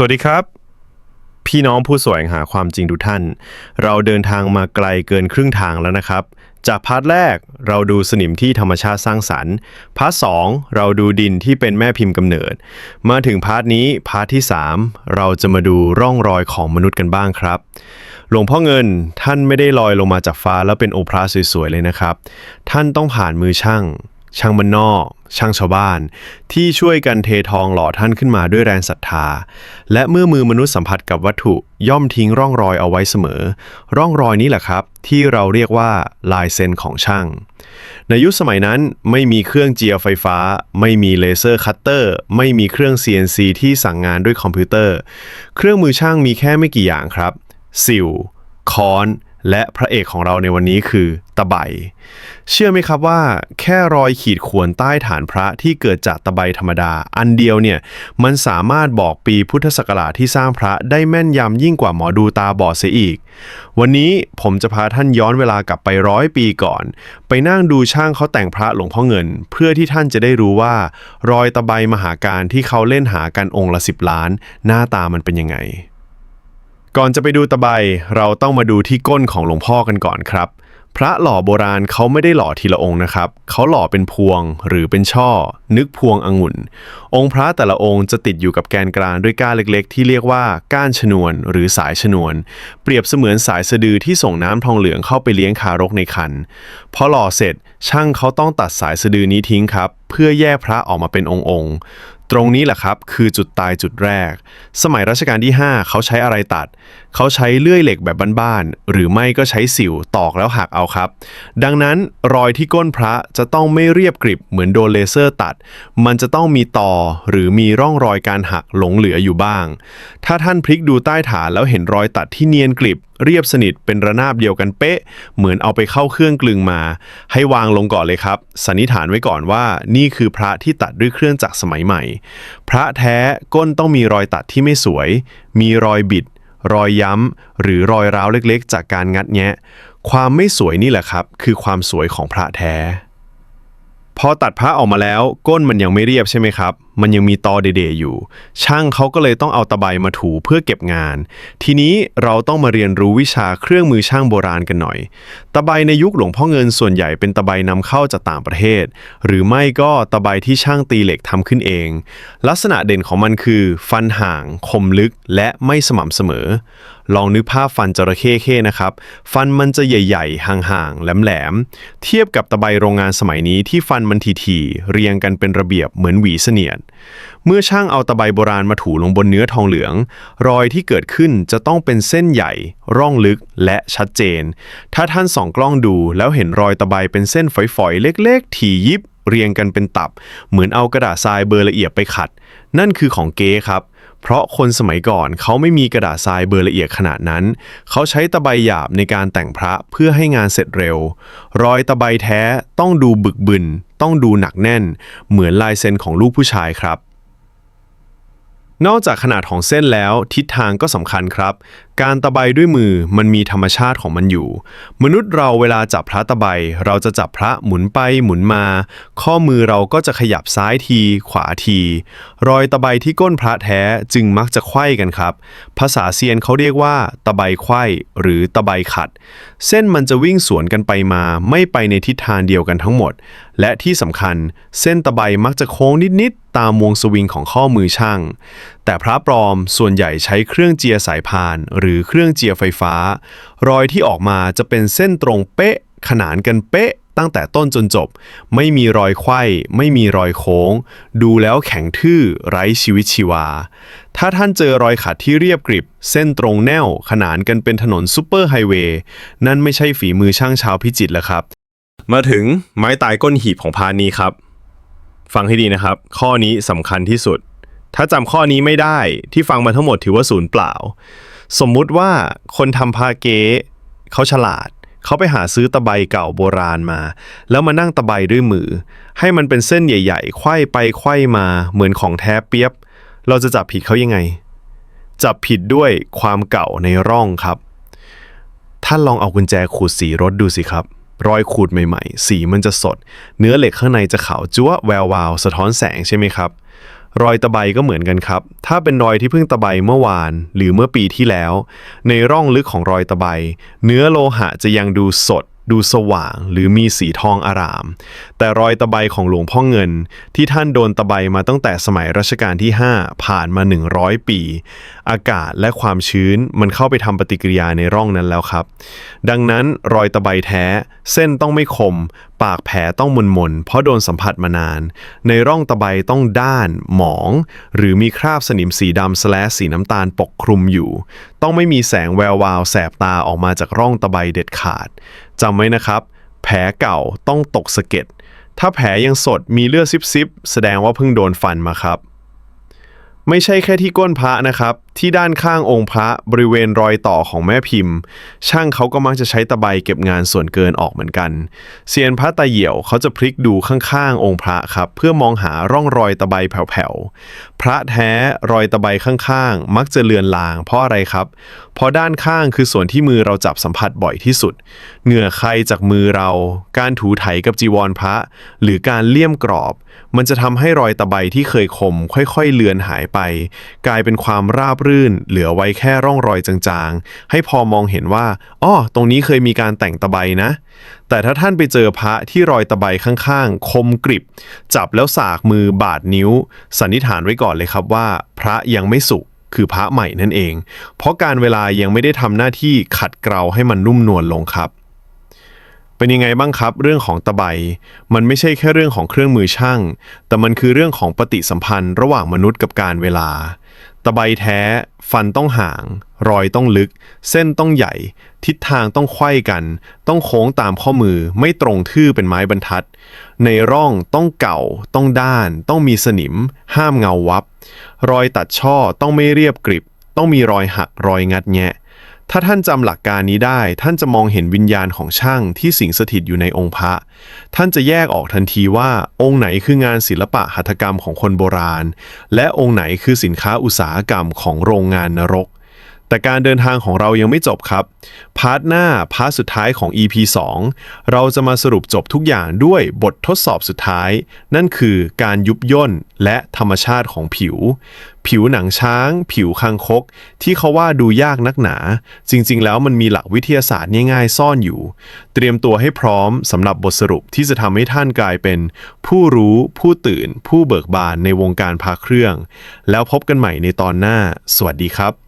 สวัสดีครับ พี่น้องผู้แสวงหาความจริงทุกท่าน เราเดินทางมาไกลเกินครึ่งทางแล้วนะครับ จากพาร์ทแรกเราดูสนิมที่ธรรมชาติสร้างสรรค์ พาร์ทสองเราดูดินที่เป็นแม่พิมพ์กำเนิด มาถึงพาร์ทนี้พาร์ทที่ 3 เราจะมาดูร่องรอยของมนุษย์กันบ้างครับ หลวงพ่อเงินท่านไม่ได้ลอยลงมาจากฟ้าแล้วเป็นโอภราสวยๆเลยนะครับ ท่านต้องผ่านมือช่าง ช่างมันนอก ช่างชาวบ้าน ที่ช่วยกันเททองหล่อท่านขึ้นมาด้วยแรงศรัทธา และเมื่อมือมนุษย์สัมผัสกับวัตถุย่อมทิ้งร่องรอยเอาไว้เสมอ ร่องรอยนี้แหละครับ ที่เราเรียกว่าลายเซ็นของช่าง ในยุคสมัยนั้นไม่มีเครื่องเจียไฟฟ้า ไม่มีเลเซอร์คัตเตอร์ ไม่มีเครื่อง CNC ที่สั่งงานด้วยคอมพิวเตอร์ เครื่องมือช่างมีแค่ไม่กี่อย่างครับ สิวค้อน และพระเอกของเราในวันนี้คือตะไบ เชื่อไหมครับว่าแค่รอยขีดข่วนใต้ฐานพระที่เกิดจากตะไบธรรมดา อันเดียวเนี่ยมันสามารถบอกปีพุทธศักราชที่สร้างพระได้แม่นยำยิ่งกว่าหมอดูตาบอดเสียอีก วันนี้ผมจะพาท่านย้อนเวลากลับไปร้อยปีก่อน ไปนั่งดูช่างเขาแต่งพระหลวงพ่อเงิน เพื่อที่ท่านจะได้รู้ว่า รอยตะไบมหาการที่เขาเล่นหากันองค์ละสิบล้าน หน้าตามันเป็นยังไง ก่อนจะไปดูตะไบเราต้องมาดูที่ก้นของหลวงพ่อกันก่อนครับ พระหล่อโบราณเขาไม่ได้หล่อทีละองค์นะครับเขาหล่อเป็นพวงหรือเป็นช่อ นึกพวงองุ่น องค์พระแต่ละองค์จะติดอยู่กับแกนกลางด้วยก้านเล็กๆ ที่เรียกว่าก้านชนวนหรือสายชนวน เปรียบเสมือนสายสะดือที่ส่งน้ำทองเหลืองเข้าไปเลี้ยงคารกในคันพอหล่อเสร็จช่างเขาต้องตัดสายสะดือนี้ทิ้งครับ เพื่อแยกพระออกมาเป็นองค์ๆ ตรงนี้แหละครับคือจุดตายจุดแรก สมัยรัชกาลที่ 5 เขาใช้อะไรตัด เขาใช้เลื่อยเหล็กแบบบ้านๆหรือไม่ก็ใช้สิวตอกแล้วหักเอาครับ ดังนั้นรอยที่ก้นพระจะต้องไม่เรียบกริบเหมือนโดนเลเซอร์ตัด มันจะต้องมีตอหรือมีร่องรอยการหักหลงเหลืออยู่บ้าง ถ้าท่านพลิกดูใต้ฐานแล้วเห็นรอยตัดที่เนียนกริบเรียบสนิทเป็นระนาบเดียวกันเป๊ะ เหมือนเอาไปเข้าเครื่องกลึงมา ให้วางลงก่อนเลยครับสันนิษฐานไว้ก่อนว่า นี่คือพระที่ตัดด้วยเครื่องจักรสมัยใหม่พระแท้ก้นต้องมีรอยตัดที่ไม่สวย มีรอยบิด รอยย้ำ หรือรอยร้าวเล็กๆ จากการงัดแงะ ความไม่สวยนี่แหละครับ คือความสวยของพระแท้ พอตัดพระออกมาแล้ว ก้นมันยังไม่เรียบใช่ไหมครับ มันยังมีตอเดๆอยู่ ช่างเขาก็เลยต้องเอาตะไบมาถูเพื่อเก็บงาน ทีนี้เราต้องมาเรียนรู้วิชาเครื่องมือช่างโบราณกันหน่อย ตะไบในยุคหลวงพ่อเงินส่วนใหญ่เป็นตะไบนำเข้าจากต่างประเทศ หรือไม่ก็ตะไบที่ช่างตีเหล็กทำขึ้นเอง ลักษณะเด่นของมันคือ ฟันห่าง คมลึกและไม่สม่ำเสมอ ลองนึกภาพฟันจระเข้เข้นะครับ ฟันมันจะใหญ่ ๆ ห่างๆแหลมๆเทียบกับตะไบโรงงานสมัยนี้ที่ฟันมันทีๆเรียงกันเป็นระเบียบเหมือนหวีเสนียดเมื่อช่างเอาตะไบโบราณมาถูลงบนเนื้อทองเหลือง รอยที่เกิดขึ้นจะต้องเป็นเส้นใหญ่ ร่องลึกและชัดเจน ถ้าท่านส่องกล้องดูแล้วเห็นรอยตะไบเป็นเส้นฝอยๆ เล็ก ๆ ถี่ยิบ เรียงกันเป็นตับ เหมือนเอากระดาษทรายเบอร์ละเอียดไปขัด นั่นคือของเก๊ครับ เพราะคนสมัยก่อนเขาไม่มีกระดาษทรายเบอร์ละเอียดขนาดนั้น เขาใช้ตะไบหยาบในการแต่งพระเพื่อให้งานเสร็จเร็ว รอยตะไบแท้ต้องดูบึกบึน ต้องดูหนักแน่น เหมือนลายเซ็นของลูกผู้ชายครับนอกจากขนาดของเส้นแล้วทิศทางก็สำคัญครับ การตะไบด้วยมือมันมีธรรมชาติของมันอยู่ มนุษย์เราเวลาจับพระตะไบเราจะจับพระหมุนไปหมุนมา ข้อมือเราก็จะขยับซ้ายที ขวาที รอยตะไบที่ก้นพระแท้จึงมักจะไขว้กันครับ ภาษาเซียนเขาเรียกว่า ตะไบไขว้หรือตะไบขัด เส้นมันจะวิ่งสวนกันไปมาไม่ไปในทิศทางเดียวกันทั้งหมด และที่สำคัญ เส้นตะไบมักจะโค้งนิดๆตามวงสวิงของข้อมือช่าง แต่พระปลอมส่วนใหญ่ใช้เครื่องเจียสายพานหรือือเครื่องเจียไฟฟ้า รอยที่ออกมาจะเป็นเส้นตรงเป๊ะ ขนานกันเป๊ะตั้งแต่ต้นจนจบ ไม่มีรอยไข้ไม่มีรอยโค้ง ดูแล้วแข็งทื่อไร้ชีวิตชีวา ถ้าท่านเจอรอยขัดที่เรียบกริบ เส้นตรงแนว ขนานกันเป็นถนนซูเปอร์ไฮเวย์นั่นไม่ใช่ฝีมือช่างชาวพิจิตรแล้วครับ มาถึงไม้ตายก้นหีบของพานนี้ครับ ฟังให้ดีนะครับ ข้อนี้สำคัญที่สุด ถ้าจำข้อนี้ไม่ได้ที่ฟังมาทั้งหมดถือว่าศูนย์เปล่า สมมุติว่าคนทำพาเก๊เขาฉลาด เขาไปหาซื้อตะไบเก่าโบราณมา แล้วมานั่งตะไบด้วยมือ ให้มันเป็นเส้นใหญ่ๆไขว้ไปไขว้มาเหมือนของแท้เปียบ เราจะจับผิดเขายังไง จับผิดด้วยความเก่าในร่องครับ ท่านลองเอากุญแจขูดสีรถดูสิครับรอยขูดใหม่ๆ สีมันจะสด เนื้อเหล็กข้างในจะขาวจั๊วะแวววาว สะท้อนแสงใช่ไหมครับ รอยตะไบก็เหมือนกันครับ ถ้าเป็นรอยที่เพิ่งตะไบเมื่อวาน หรือเมื่อปีที่แล้ว ในร่องลึกของรอยตะไบ เนื้อโลหะจะยังดูสด ดูสว่างหรือมีสีทองอาราม แต่รอยตะไบของหลวงพ่อเงิน ที่ท่านโดนตะไบมาตั้งแต่สมัยรัชกาลที่ 5 ผ่านมา 100 ปี อากาศและความชื้นมันเข้าไปทำปฏิกิริยาในร่องนั้นแล้วครับ ดังนั้นรอยตะไบแท้ เส้นต้องไม่คม ปากแผลต้องมนมนๆเพราะโดนสัมผัสมานาน ในร่องตะไบต้องด้าน หมอง หรือมีคราบสนิมสีดำสแลสีน้ำตาลปกคลุมอยู่ ต้องไม่มีแสงแวววาวแสบตาออกมาจากร่องตะไบเด็ดขาด จำไว้นะครับ แผลเก่าต้องตกสะเก็ด ถ้าแผลยังสดมีเลือดซิบๆแสดงว่าเพิ่งโดนฟันมาครับ ไม่ใช่แค่ที่ก้นพระนะครับ ที่ด้านข้างองค์พระบริเวณรอยต่อของแม่พิมพ์ ช่างเขาก็มักจะใช้ตะไบเก็บงานส่วนเกินออกเหมือนกันเซียนพระตาเหี่ยวเขาจะพลิกดูข้างๆองค์พระครับเพื่อมองหาร่องรอยตะไบแผ่วๆพระแท้รอยตะไบข้างๆ มักจะเลือนลาง เพราะอะไรครับ เพราะด้านข้างคือส่วนที่มือเราจับสัมผัสบ่อยที่สุด เหงื่อใครจากมือเรา การถูไถกับจีวรพระ หรือการเลี่ยมกรอบ มันจะทำให้รอยตะไบที่เคยคม ค่อยๆเลือนหายไป กลายเป็นความราบรื่น เหลือไว้แค่ร่องรอยจางๆ ให้พอมองเห็นว่าอ้อตรงนี้เคยมีการแต่งตะไบนะ แต่ถ้าท่านไปเจอพระที่รอยตะไบข้างๆ คมกริบ จับแล้วสากมือบาดนิ้ว สันนิษฐานไว้ก่อนเลยครับว่า พระยังไม่สุกคือพระใหม่นั่นเอง เพราะการเวลายังไม่ได้ทำหน้าที่ขัดเกลาให้มันนุ่มนวลลงครับเป็นยังไงบ้างครับ เรื่องของตะไบมันไม่ใช่แค่เรื่องของเครื่องมือช่าง แต่มันคือเรื่องของปฏิสัมพันธ์ระหว่างมนุษย์กับการเวลา ตะไบแท้ ฟันต้องห่าง รอยต้องลึก เส้นต้องใหญ่ ทิศทางต้องไขว้กัน ต้องโค้งตามข้อมือไม่ตรงทื่อเป็นไม้บรรทัด ในร่องต้องเก่า ต้องด้าน ต้องมีสนิม ห้ามเงาวับ รอยตัดช่อต้องไม่เรียบกริบ ต้องมีรอยหักรอยงัดแงะ ถ้าท่านจำหลักการนี้ได้ ท่านจะมองเห็นวิญญาณของช่างที่สิงสถิตอยู่ในองค์พระ ท่านจะแยกออกทันทีว่าองค์ไหนคืองานศิลปะหัตถกรรมของคนโบราณ และองค์ไหนคือสินค้าอุตสาหกรรมของโรงงานนรก แต่การเดินทางของเรายังไม่จบครับ พาร์ทหน้า พาร์ทสุดท้ายของ EP 2 เราจะมาสรุปจบทุกอย่างด้วยบททดสอบสุดท้าย นั่นคือการยุบย่นและธรรมชาติของผิว ผิวหนังช้าง ผิวคางคก ที่เขาว่าดูยากนักหนา จริงๆ แล้วมันมีหลักวิทยาศาสตร์ง่ายๆ ซ่อนอยู่ เตรียมตัวให้พร้อมสำหรับบทสรุปที่จะทำให้ท่านกลายเป็น ผู้รู้ ผู้ตื่น ผู้เบิกบานในวงการพาเครื่อง แล้วพบกันใหม่ในตอนหน้า สวัสดีครับ